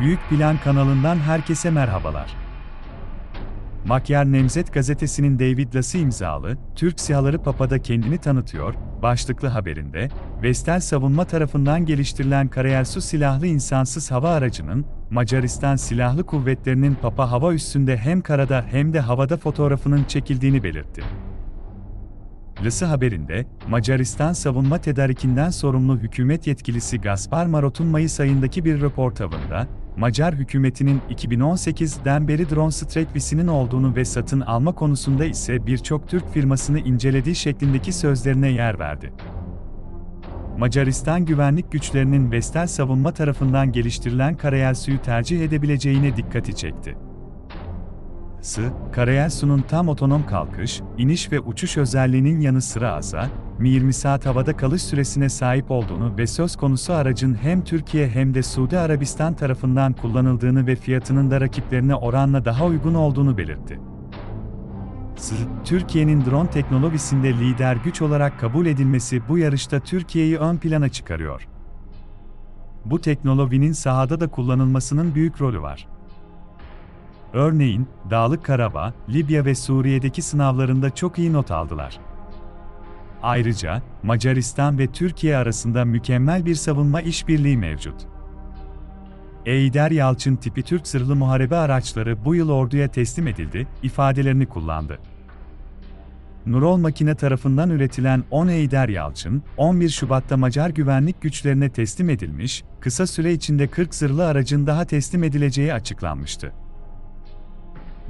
Büyük Plan kanalından herkese merhabalar. Makyar Nemzet gazetesinin David Lassi imzalı, Türk SİHA'ları Papa'da kendini tanıtıyor, başlıklı haberinde, Vestel Savunma tarafından geliştirilen Karayelsu silahlı insansız hava aracının, Macaristan Silahlı Kuvvetleri'nin Papa hava üssünde hem karada hem de havada fotoğrafının çekildiğini belirtti. Lısı haberinde, Macaristan savunma tedarikinden sorumlu hükümet yetkilisi Gaspar Marot'un Mayıs ayındaki bir röportavında, Macar hükümetinin 2018'den beri drone Stratvis'inin olduğunu ve satın alma konusunda ise birçok Türk firmasını incelediği şeklindeki sözlerine yer verdi. Macaristan güvenlik güçlerinin Vestel savunma tarafından geliştirilen karayelsuyu tercih edebileceğine dikkati çekti. S, Karayelsu'nun tam otonom kalkış, iniş ve uçuş özelliğinin yanı sıra asa, Mi-20 saat havada kalış süresine sahip olduğunu ve söz konusu aracın hem Türkiye hem de Suudi Arabistan tarafından kullanıldığını ve fiyatının da rakiplerine oranla daha uygun olduğunu belirtti. Türkiye'nin drone teknolojisinde lider güç olarak kabul edilmesi bu yarışta Türkiye'yi ön plana çıkarıyor. Bu teknolojinin sahada da kullanılmasının büyük rolü var. Örneğin, Dağlık Karabağ, Libya ve Suriye'deki sınavlarında çok iyi not aldılar. Ayrıca, Macaristan ve Türkiye arasında mükemmel bir savunma işbirliği mevcut. Eyder Yalçın tipi Türk zırhlı muharebe araçları bu yıl orduya teslim edildi, ifadelerini kullandı. Nurol Makine tarafından üretilen 10 Eyder Yalçın, 11 Şubat'ta Macar güvenlik güçlerine teslim edilmiş, kısa süre içinde 40 zırhlı aracın daha teslim edileceği açıklanmıştı.